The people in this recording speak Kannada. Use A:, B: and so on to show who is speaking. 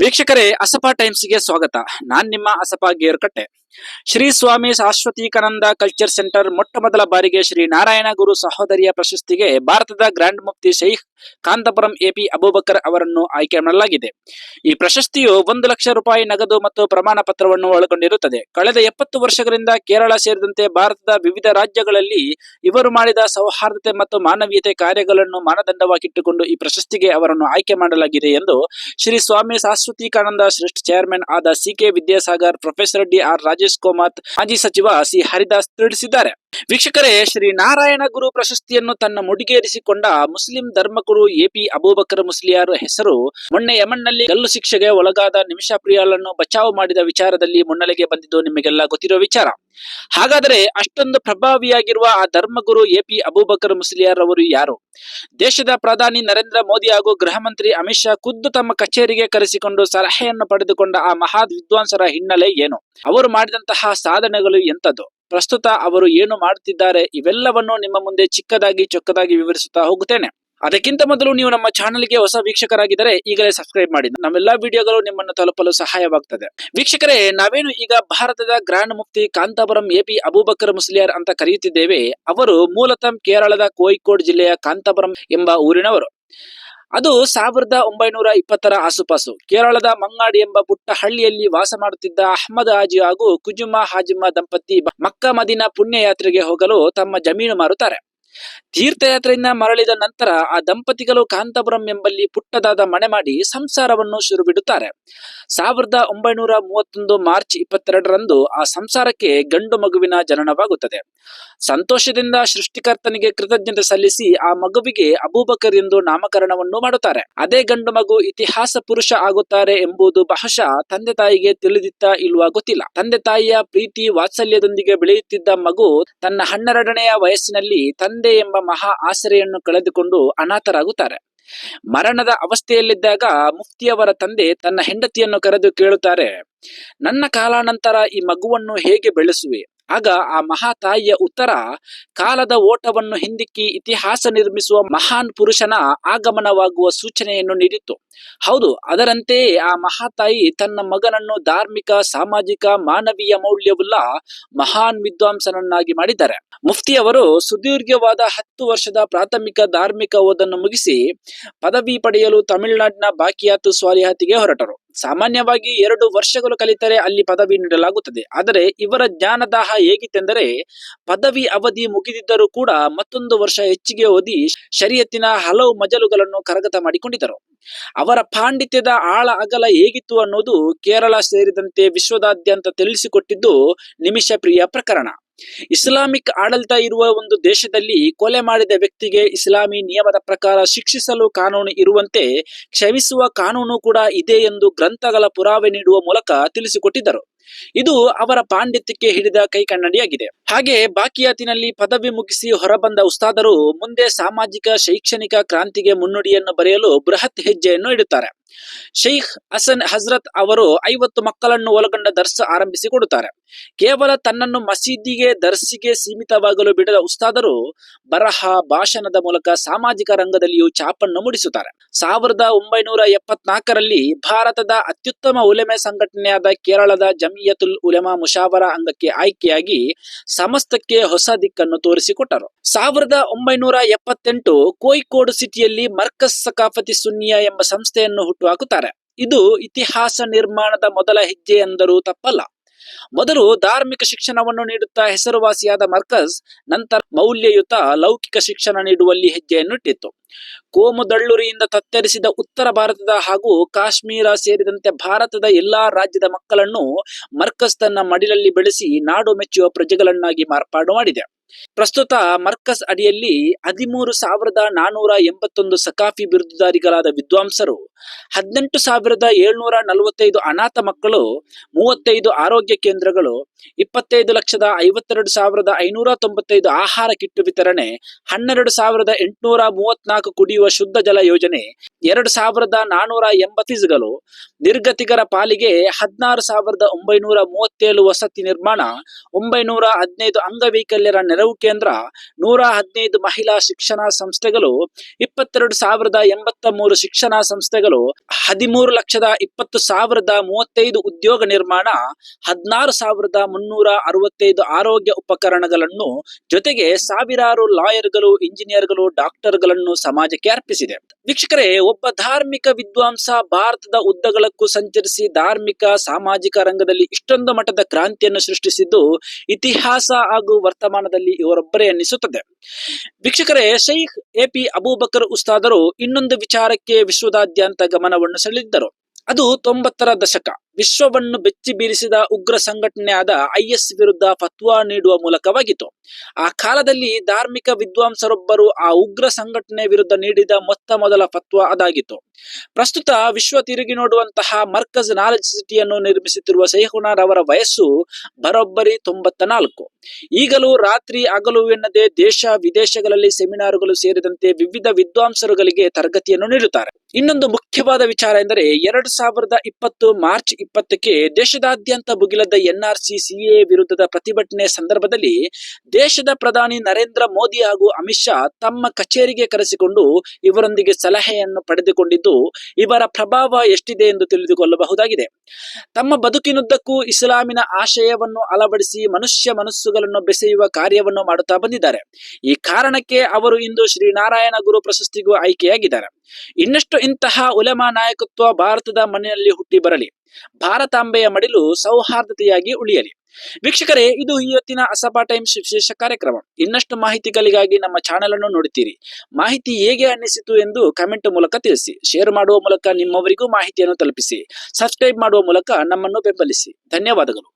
A: ವೀಕ್ಷಕರೇ ಅಸಪ ಟೈಮ್ಸ್ಗೆ ಸ್ವಾಗತ. ನಾನ್ ನಿಮ್ಮ ಅಸಪ ಗೇರ್ಕಟ್ಟೆ. ಶ್ರೀ ಸ್ವಾಮಿ ಶಾಶ್ವತೀಕಾನಂದ ಕಲ್ಚರ್ ಸೆಂಟರ್ ಮೊಟ್ಟ ಮೊದಲ ಬಾರಿಗೆ ಶ್ರೀ ನಾರಾಯಣ ಗುರು ಸಹೋದರಿಯ ಪ್ರಶಸ್ತಿಗೆ ಭಾರತದ ಗ್ರ್ಯಾಂಡ್ ಮುಫ್ತಿ ಶೈಖ್ ಕಾಂತಪುರಂ ಎಪಿ ಅಬೂಬಕರ್ ಅವರನ್ನು ಆಯ್ಕೆ ಮಾಡಲಾಗಿದೆ. ಈ ಪ್ರಶಸ್ತಿಯು ಒಂದು ಲಕ್ಷ ರೂಪಾಯಿ ನಗದು ಮತ್ತು ಪ್ರಮಾಣ ಪತ್ರವನ್ನು ಒಳಗೊಂಡಿರುತ್ತದೆ. ಕಳೆದ ಎಪ್ಪತ್ತು ವರ್ಷಗಳಿಂದ ಕೇರಳ ಸೇರಿದಂತೆ ಭಾರತದ ವಿವಿಧ ರಾಜ್ಯಗಳಲ್ಲಿ ಇವರು ಮಾಡಿದ ಸೌಹಾರ್ದತೆ ಮತ್ತು ಮಾನವೀಯತೆ ಕಾರ್ಯಗಳನ್ನು ಮಾನದಂಡವಾಗಿಟ್ಟುಕೊಂಡು ಈ ಪ್ರಶಸ್ತಿಗೆ ಅವರನ್ನು ಆಯ್ಕೆ ಮಾಡಲಾಗಿದೆ ಎಂದು ಶ್ರೀ ಸ್ವಾಮಿ ಶಾಶ್ವತೀಕಾನಂದ ಶ್ರೇಷ್ಠ ಚೇರ್ಮನ್ ಆದ C K Vidyasagar professor D R Rajesh Kumar ಮಾಜಿ ಸಚಿವ ಸಿ ಹರಿದಾಸ್ ತಿಳಿಸಿದ್ದಾರೆ. ವೀಕ್ಷಕರೇ, ಶ್ರೀ ನಾರಾಯಣ ಗುರು ಪ್ರಶಸ್ತಿಯನ್ನು ತನ್ನ ಮುಡಿಗೇರಿಸಿಕೊಂಡ ಮುಸ್ಲಿಂ ಧರ್ಮಗುರು ಎಪಿ ಅಬೂಬಕರ್ ಮುಸ್ಲಿಯಾರ್ ಹೆಸರು ಮೊನ್ನೆ ಯಮನ್ನಲ್ಲಿ ಗಲ್ಲು ಶಿಕ್ಷೆಗೆ ಒಳಗಾದ ನಿಮಿಷ ಪ್ರಿಯಾಳನ್ನು ಬಚಾವ್ ಮಾಡಿದ ವಿಚಾರದಲ್ಲಿ ಮುನ್ನಲೆಗೆ ಬಂದಿದ್ದು ನಿಮಗೆಲ್ಲ ಗೊತ್ತಿರೋ ವಿಚಾರ. ಹಾಗಾದರೆ ಅಷ್ಟೊಂದು ಪ್ರಭಾವಿಯಾಗಿರುವ ಆ ಧರ್ಮಗುರು ಎಪಿ ಅಬೂಬಕರ್ ಮುಸ್ಲಿಯಾರ್ ಅವರು ಯಾರು? ದೇಶದ ಪ್ರಧಾನಿ ನರೇಂದ್ರ ಮೋದಿ ಹಾಗೂ ಗೃಹ ಮಂತ್ರಿ ಅಮಿತ್ ಶಾ ಖುದ್ದು ತಮ್ಮ ಕಚೇರಿಗೆ ಕರೆಸಿಕೊಂಡು ಸಲಹೆಯನ್ನು ಪಡೆದುಕೊಂಡ ಆ ಮಹಾ ವಿದ್ವಾಂಸರ ಹಿನ್ನೆಲೆ ಏನು? ಅವರು ಮಾಡಿದಂತಹ ಸಾಧನೆಗಳು ಎಂತದ್ದು ಪ್ರಸ್ತುತ ಅವರು ಏನು ಮಾಡುತ್ತಿದ್ದಾರೆ, ಇವೆಲ್ಲವನ್ನು ನಿಮ್ಮ ಮುಂದೆ ಚಿಕ್ಕದಾಗಿ ಚೊಕ್ಕದಾಗಿ ವಿವರಿಸುತ್ತಾ ಹೋಗುತ್ತೇನೆ. ಅದಕ್ಕಿಂತ ಮೊದಲು ನೀವು ನಮ್ಮ ಚಾನೆಲ್ಗೆ ಹೊಸ ವೀಕ್ಷಕರಾಗಿದ್ದರೆ ಈಗಲೇ ಸಬ್ಸ್ಕ್ರೈಬ್ ಮಾಡಿ. ನಮ್ಮೆಲ್ಲಾ ವಿಡಿಯೋಗಳು ನಿಮ್ಮನ್ನು ತಲುಪಲು ಸಹಾಯವಾಗುತ್ತದೆ ವೀಕ್ಷಕರೇ, ನಾವೇನು ಈಗ ಭಾರತದ ಗ್ರಾಂಡ್ ಮುಫ್ತಿ ಕಾಂತಾಪುರಂ ಎಪಿ ಅಬೂಬಕರ್ ಮುಸ್ಲಿಯಾರ್ ಅಂತ ಕರೆಯುತ್ತಿದ್ದೇವೆ. ಅವರು ಮೂಲತಃ ಕೇರಳದ ಕೋಯಿಕೋಡ್ ಜಿಲ್ಲೆಯ ಕಾಂತಾಪುರಂ ಎಂಬ ಊರಿನವರು. ಅದು ಸಾವಿರದ ಒಂಬೈನೂರ ಇಪ್ಪತ್ತರ ಆಸುಪಾಸು. ಕೇರಳದ ಮಂಗಾಡಿ ಎಂಬ ಪುಟ್ಟ ಹಳ್ಳಿಯಲ್ಲಿ ವಾಸ ಮಾಡುತ್ತಿದ್ದ ಅಹ್ಮದ್ ಹಾಜಿ ಹಾಗೂ ಕುಜುಮ ಹಾಜಿಮ್ಮ ದಂಪತಿ ಮಕ್ಕ ಮದಿನ ಪುಣ್ಯ ಯಾತ್ರೆಗೆ ಹೋಗಲು ತಮ್ಮ ಜಮೀನು ಮಾರುತ್ತಾರೆ. ತೀರ್ಥಯಾತ್ರೆಯಿಂದ ಮರಳಿದ ನಂತರ ಆ ದಂಪತಿಗಳು ಕಾಂತಪುರಂ ಎಂಬಲ್ಲಿ ಪುಟ್ಟದಾದ ಮನೆ ಮಾಡಿ ಸಂಸಾರವನ್ನು ಶುರು ಬಿಡುತ್ತಾರೆ ಸಾವಿರದ ಒಂಬೈನೂರ ಮೂವತ್ತೊಂದು ಮಾರ್ಚ್ ಇಪ್ಪತ್ತೆರಡರಂದು ಆ ಸಂಸಾರಕ್ಕೆ ಗಂಡು ಮಗುವಿನ ಜನನವಾಗುತ್ತದೆ. ಸಂತೋಷದಿಂದ ಸೃಷ್ಟಿಕರ್ತನಿಗೆ ಕೃತಜ್ಞತೆ ಸಲ್ಲಿಸಿ ಆ ಮಗುವಿಗೆ ಅಬೂಬಕರ್ ಎಂದು ನಾಮಕರಣವನ್ನು ಮಾಡುತ್ತಾರೆ. ಅದೇ ಗಂಡು ಮಗು ಇತಿಹಾಸ ಪುರುಷ ಆಗುತ್ತಾರೆ ಎಂಬುದು ಬಹುಶಃ ತಂದೆ ತಾಯಿಗೆ ತಿಳಿದಿತ್ತ ಇಲ್ವಾ ಗೊತ್ತಿಲ್ಲ. ತಂದೆ ತಾಯಿಯ ಪ್ರೀತಿ ವಾತ್ಸಲ್ಯದೊಂದಿಗೆ ಬೆಳೆಯುತ್ತಿದ್ದ ಮಗು ತನ್ನ ಹನ್ನೆರಡನೆಯ ವಯಸ್ಸಿನಲ್ಲಿ ತಂದೆ ಎಂಬ ಮಹಾ ಆಸರೆಯನ್ನು ಕಳೆದುಕೊಂಡು ಅನಾಥರಾಗುತ್ತಾರೆ. ಮರಣದ ಅವಸ್ಥೆಯಲ್ಲಿದ್ದಾಗ ಮುಫ್ತಿಯವರ ತಂದೆ ತನ್ನ ಹೆಂಡತಿಯನ್ನು ಕರೆದು ಕೇಳುತ್ತಾರೆ, ನನ್ನ ಕಾಲಾನಂತರ ಈ ಮಗುವನ್ನು ಹೇಗೆ ಬೆಳೆಸುವೆ? ಆಗ ಆ ಮಹಾತಾಯಿಯ ಉತ್ತರ, ಕಾಲದ ಓಟವನ್ನು ಹಿಂದಿಕ್ಕಿ ಇತಿಹಾಸ ನಿರ್ಮಿಸುವ ಮಹಾನ್ ಪುರುಷನ ಆಗಮನವಾಗುವ ಸೂಚನೆಯನ್ನು ನೀಡಿತ್ತು. ಹೌದು, ಅದರಂತೆಯೇ ಆ ಮಹಾತಾಯಿ ತನ್ನ ಮಗನನ್ನು ಧಾರ್ಮಿಕ, ಸಾಮಾಜಿಕ, ಮಾನವೀಯ ಮೌಲ್ಯವುಳ್ಳ ಮಹಾನ್ ವಿದ್ವಾಂಸನನ್ನಾಗಿ ಮಾಡಿದ್ದಾರೆ. ಮುಫ್ತಿಯವರು ಸುದೀರ್ಘವಾದ ಹತ್ತು ವರ್ಷದ ಪ್ರಾಥಮಿಕ ಧಾರ್ಮಿಕ ಓದನ್ನು ಮುಗಿಸಿ ಪದವಿ ಪಡೆಯಲು ತಮಿಳುನಾಡಿನ ಬಾಕಿಯಾತು ಸ್ವಾಲಿಹಾತಿಗೆ ಹೊರಟರು. ಸಾಮಾನ್ಯವಾಗಿ ಎರಡು ವರ್ಷಗಳು ಕಲಿತರೆ ಅಲ್ಲಿ ಪದವಿ ನೀಡಲಾಗುತ್ತದೆ. ಆದರೆ ಇವರ ಜ್ಞಾನದಾಹ ಹೇಗಿತ್ತೆಂದರೆ, ಪದವಿ ಅವಧಿ ಮುಗಿದಿದ್ದರೂ ಕೂಡ ಮತ್ತೊಂದು ವರ್ಷ ಹೆಚ್ಚಿಗೆ ಓದಿ ಶರೀಯತ್ತಿನ ಹಲವು ಮಜಲುಗಳನ್ನು ಕರಗತ ಮಾಡಿಕೊಂಡಿದ್ದರು. ಅವರ ಪಾಂಡಿತ್ಯದ ಆಳ ಅಗಲ ಹೇಗಿತ್ತು ಅನ್ನೋದು ಕೇರಳ ಸೇರಿದಂತೆ ವಿಶ್ವದಾದ್ಯಂತ ತಿಳಿಸಿಕೊಟ್ಟಿದ್ದು ನಿಮಿಷ ಪ್ರಿಯ ಪ್ರಕರಣ. ಇಸ್ಲಾಮಿಕ್ ಆಡಳಿತ ಇರುವ ಒಂದು ದೇಶದಲ್ಲಿ ಕೊಲೆ ಮಾಡಿದ ವ್ಯಕ್ತಿಗೆ ಇಸ್ಲಾಮಿ ನಿಯಮದ ಪ್ರಕಾರ ಶಿಕ್ಷಿಸಲು ಕಾನೂನು ಇರುವಂತೆ ಕ್ಷಮಿಸುವ ಕಾನೂನು ಕೂಡ ಇದೆ ಎಂದು ಗ್ರಂಥಗಳ ಪುರಾವೆ ನೀಡುವ ಮೂಲಕ ತಿಳಿಸಿಕೊಟ್ಟಿದ್ದರು. ಇದು ಅವರ ಪಾಂಡಿತ್ಯಕ್ಕೆ ಹಿಡಿದ ಕೈಕನ್ನಡಿಯಾಗಿದೆ ಹಾಗೆ ಬಾಕಿಯಾತಿನಲ್ಲಿ ಪದವಿ ಮುಗಿಸಿ ಹೊರಬಂದ ಉಸ್ತಾದರು, ಮುಂದೆ ಸಾಮಾಜಿಕ, ಶೈಕ್ಷಣಿಕ ಕ್ರಾಂತಿಗೆ ಮುನ್ನುಡಿಯನ್ನು ಬರೆಯಲು ಬೃಹತ್ ಹೆಜ್ಜೆಯನ್ನು ಇಡುತ್ತಾರೆ. ಶೈಖ್ ಹಸನ್ ಹಜರತ್ ಅವರು ಐವತ್ತು ಮಕ್ಕಳನ್ನು ಒಳಗೊಂಡ ದರ್ಸ ಆರಂಭಿಸಿಕೊಡುತ್ತಾರೆ ಕೇವಲ ತನ್ನನ್ನು ಮಸೀದಿಗೆ, ದರ್ಸಿಗೆ ಸೀಮಿತವಾಗಲು ಬಿಡದ ಉಸ್ತಾದರು ಬರಹ ಭಾಷಣದ ಮೂಲಕ ಸಾಮಾಜಿಕ ರಂಗದಲ್ಲಿಯೂ ಛಾಪನ್ನು ಮೂಡಿಸುತ್ತಾರೆ. ಸಾವಿರದ ಒಂಬೈನೂರ ಎಪ್ಪತ್ನಾಲ್ಕರಲ್ಲಿ ಭಾರತದ ಅತ್ಯುತ್ತಮ ಉಲೆಮೆ ಸಂಘಟನೆಯಾದ ಕೇರಳದ ಜಮಿಯತುಲ್ ಉಲೆಮಾ ಮುಷಾವರ ಅಂಗಕ್ಕೆ ಆಯ್ಕೆಯಾಗಿ ಸಮಸ್ತಕ್ಕೆ ಹೊಸ ದಿಕ್ಕನ್ನು ತೋರಿಸಿಕೊಟ್ಟರು. ಸಾವಿರದ ಒಂಬೈನೂರ ಎಪ್ಪತ್ತೆಂಟು ಕೋಯಿಕೋಡು ಸಿಟಿಯಲ್ಲಿ ಮರ್ಕಸ್ ಸಕಾಫತಿ ಸುನ್ನಿಯ ಎಂಬ ಸಂಸ್ಥೆಯನ್ನು ಹುಟ್ಟುಹಾಕುತ್ತಾರೆ ಇದು ಇತಿಹಾಸ ನಿರ್ಮಾಣದ ಮೊದಲ ಹೆಜ್ಜೆ ಎಂದರೂ ತಪ್ಪಲ್ಲ. ಮೊದಲು ಧಾರ್ಮಿಕ ಶಿಕ್ಷಣವನ್ನು ನೀಡುತ್ತಾ ಹೆಸರುವಾಸಿಯಾದ ಮರ್ಕಜ್ ನಂತರ ಮೌಲ್ಯಯುತ ಲೌಕಿಕ ಶಿಕ್ಷಣ ನೀಡುವಲ್ಲಿ ಹೆಜ್ಜೆಯನ್ನು ಇಟ್ಟಿತ್ತು ಕೋಮುದಳ್ಳುರಿಯಿಂದ ತತ್ತರಿಸಿದ ಉತ್ತರ ಭಾರತದ ಹಾಗೂ ಕಾಶ್ಮೀರ ಸೇರಿದಂತೆ ಭಾರತದ ಎಲ್ಲಾ ರಾಜ್ಯದ ಮಕ್ಕಳನ್ನು ಮರ್ಕಸ್ ತನ್ನ ಮಡಿಲಲ್ಲಿ ಬೆಳೆಸಿ ನಾಡು ಮೆಚ್ಚುವ ಪ್ರಜೆಗಳನ್ನಾಗಿ ಮಾರ್ಪಾಡು ಮಾಡಿದೆ. ಪ್ರಸ್ತುತ ಮರ್ಕಸ್ ಅಡಿಯಲ್ಲಿ ಹದಿಮೂರು ಸಾವಿರದ ನಾನೂರ ಎಂಬತ್ತೊಂದು ಸಕಾಫಿ ಬಿರುದುದಾರಿಗಳಾದ ವಿದ್ವಾಂಸರು, ಹದಿನೆಂಟು ಸಾವಿರದ ಏಳ್ನೂರ ನಲವತ್ತೈದು ಅನಾಥ ಮಕ್ಕಳು, ಮೂವತ್ತೈದು ಆರೋಗ್ಯ ಕೇಂದ್ರಗಳು, ಇಪ್ಪತ್ತೈದು ಲಕ್ಷದ ಐವತ್ತೆರಡು ಸಾವಿರದ ಐನೂರ ತೊಂಬತ್ತೈದು ಆಹಾರ ಕಿಟ್ಟು ವಿತರಣೆ, ಹನ್ನೆರಡು ಸಾವಿರದ ಎಂಟುನೂರ ಮೂವತ್ನಾಲ್ಕು ಕುಡಿಯುವ ಶುದ್ಧ ಜಲ ಯೋಜನೆ ಎರಡು ಸಾವಿರದ ನಾನೂರ ಎಂಬತ್ತು ಫೀಸ್ಗಳು ನಿರ್ಗತಿಕರ ಪಾಲಿಗೆ ಹದಿನಾರು ಸಾವಿರದ ಒಂಬೈನೂರ ಮೂವತ್ತೇಳು ವಸತಿ ನಿರ್ಮಾಣ, ಒಂಬೈನೂರ ಹದಿನೈದು ಅಂಗವೈಕಲ್ಯರ ನೆರವು ಕೇಂದ್ರ, ನೂರ ಹದಿನೈದು ಮಹಿಳಾ ಶಿಕ್ಷಣ ಸಂಸ್ಥೆಗಳು, ಇಪ್ಪತ್ತೆರಡು ಸಾವಿರದ ಎಂಬತ್ತ ಮೂರು ಶಿಕ್ಷಣ ಸಂಸ್ಥೆಗಳು, ಹದಿಮೂರು ಲಕ್ಷದ ಇಪ್ಪತ್ತು ಸಾವಿರದ ಮೂವತ್ತೈದು ಉದ್ಯೋಗ ನಿರ್ಮಾಣ, ಹದಿನಾರು ಸಾವಿರದ ಮುನ್ನೂರ ಅರವತ್ತೈದು ಆರೋಗ್ಯ ಉಪಕರಣಗಳನ್ನು ಜೊತೆಗೆ ಸಾವಿರಾರು ಲಾಯರ್ಗಳು, ಇಂಜಿನಿಯರ್ಗಳು, ಡಾಕ್ಟರ್ಗಳನ್ನು ಸಮಾಜಕ್ಕೆ ಅರ್ಪಿಸಿದೆ ವೀಕ್ಷಕರೇ, ಒಬ್ಬ ಧಾರ್ಮಿಕ ವಿದ್ವಾಂಸ ಭಾರತದ ಉದ್ದಗಲಕ್ಕೂ ಸಂಚರಿಸಿ ಧಾರ್ಮಿಕ, ಸಾಮಾಜಿಕ ರಂಗದಲ್ಲಿ ಇಷ್ಟೊಂದು ಮಟ್ಟದ ಕ್ರಾಂತಿಯನ್ನು ಸೃಷ್ಟಿಸಿದ್ದು ಇತಿಹಾಸ ಹಾಗೂ ವರ್ತಮಾನದಲ್ಲಿ ಇವರೊಬ್ಬರೇ ಅನ್ನಿಸುತ್ತದೆ. ವೀಕ್ಷಕರೇ, ಶೈಖ್ ಎ ಪಿ ಅಬೂಬಕರ್ ಉಸ್ತಾದರು ಇನ್ನೊಂದು ವಿಚಾರಕ್ಕೆ ವಿಶ್ವದಾದ್ಯಂತ ಗಮನವನ್ನು ಸೆಳೆದಿದ್ದರು. ಅದು ತೊಂಬತ್ತರ ದಶಕ. ವಿಶ್ವವನ್ನು ಬೆಚ್ಚಿ ಬೀರಿಸಿದ ಉಗ್ರ ಸಂಘಟನೆಯಾದ ಐಎಸ್ ವಿರುದ್ಧ ಫತ್ವಾ ನೀಡುವ ಮೂಲಕವಾಗಿತ್ತು. ಆ ಕಾಲದಲ್ಲಿ ಧಾರ್ಮಿಕ ವಿದ್ವಾಂಸರೊಬ್ಬರು ಆ ಉಗ್ರ ಸಂಘಟನೆ ವಿರುದ್ಧ ನೀಡಿದ ಮೊತ್ತ ಮೊದಲ ಫತ್ವಾ ಅದಾಗಿತ್ತು. ಪ್ರಸ್ತುತ ವಿಶ್ವ ತಿರುಗಿ ನೋಡುವಂತಹ ಮರ್ಕಜ್ ನಾಲೆಜ್ ಸಿಟಿಯನ್ನು ನಿರ್ಮಿಸುತ್ತಿರುವ ಸೈಹುನಾರ್ ಅವರ ವಯಸ್ಸು ಬರೋಬ್ಬರಿ ತೊಂಬತ್ತ ನಾಲ್ಕು ಈಗಲೂ ರಾತ್ರಿ ಹಗಲು ಎನ್ನದೆ ದೇಶ ವಿದೇಶಗಳಲ್ಲಿ ಸೆಮಿನಾರುಗಳು ಸೇರಿದಂತೆ ವಿವಿಧ ವಿದ್ವಾಂಸರುಗಳಿಗೆ ತರಗತಿಯನ್ನು ನೀಡುತ್ತಾರೆ. ಇನ್ನೊಂದು ಮುಖ್ಯವಾದ ವಿಚಾರ ಎಂದರೆ ಎರಡ್ ಸಾವಿರದ ಇಪ್ಪತ್ತು ಮಾರ್ಚ್ ಇಪ್ಪತ್ತಕ್ಕೆ ದೇಶದಾದ್ಯಂತ ಭುಗಿಲದ ಎನ್ಆರ್ಸಿ ಸಿಎ ವಿರುದ್ಧದ ಪ್ರತಿಭಟನೆ ಸಂದರ್ಭದಲ್ಲಿ ದೇಶದ ಪ್ರಧಾನಿ ನರೇಂದ್ರ ಮೋದಿ ಹಾಗೂ ಅಮಿತ್ ಶಾ ತಮ್ಮ ಕಚೇರಿಗೆ ಕರೆಸಿಕೊಂಡು ಇವರೊಂದಿಗೆ ಸಲಹೆಯನ್ನು ಪಡೆದುಕೊಂಡಿದ್ದು ಇವರ ಪ್ರಭಾವ ಎಷ್ಟಿದೆ ಎಂದು ತಿಳಿದುಕೊಳ್ಳಬಹುದಾಗಿದೆ. ತಮ್ಮ ಬದುಕಿನುದ್ದಕ್ಕೂ ಇಸ್ಲಾಮಿನ ಆಶಯವನ್ನು ಅಳವಡಿಸಿ ಮನುಷ್ಯ ಮನಸ್ಸುಗಳನ್ನು ಬೆಸೆಯುವ ಕಾರ್ಯವನ್ನು ಮಾಡುತ್ತಾ ಬಂದಿದ್ದಾರೆ. ಈ ಕಾರಣಕ್ಕೆ ಅವರು ಇಂದು ಶ್ರೀನಾರಾಯಣ ಗುರು ಪ್ರಶಸ್ತಿಗೂ ಆಯ್ಕೆಯಾಗಿದ್ದಾರೆ. ಇನ್ನಷ್ಟು ಇಂತಹ ಉಲೆಮಾ ನಾಯಕತ್ವ ಭಾರತದ ಮನೆಯಲ್ಲಿ ಹುಟ್ಟಿ ಬರಲಿ. ಭಾರತಾಂಬೆಯ ಮಡಿಲು ಸೌಹಾರ್ದತೆಯಾಗಿ ಉಳಿಯಲಿ. ವೀಕ್ಷಕರೇ, ಇದು ಇವತ್ತಿನ ಅಸಭಾ ಟೈಮ್ಸ್ ವಿಶೇಷ ಕಾರ್ಯಕ್ರಮ. ಇನ್ನಷ್ಟು ಮಾಹಿತಿಗಳಿಗಾಗಿ ನಮ್ಮ ಚಾನೆಲ್ ಅನ್ನು ನೋಡುತ್ತೀರಿ. ಮಾಹಿತಿ ಹೇಗೆ ಅನ್ನಿಸಿತು ಎಂದು ಕಮೆಂಟ್ ಮೂಲಕ ತಿಳಿಸಿ. ಶೇರ್ ಮಾಡುವ ಮೂಲಕ ನಿಮ್ಮವರಿಗೂ ಮಾಹಿತಿಯನ್ನು ತಲುಪಿಸಿ. ಸಬ್ಸ್ಕ್ರೈಬ್ ಮಾಡುವ ಮೂಲಕ ನಮ್ಮನ್ನು ಬೆಂಬಲಿಸಿ. ಧನ್ಯವಾದಗಳು.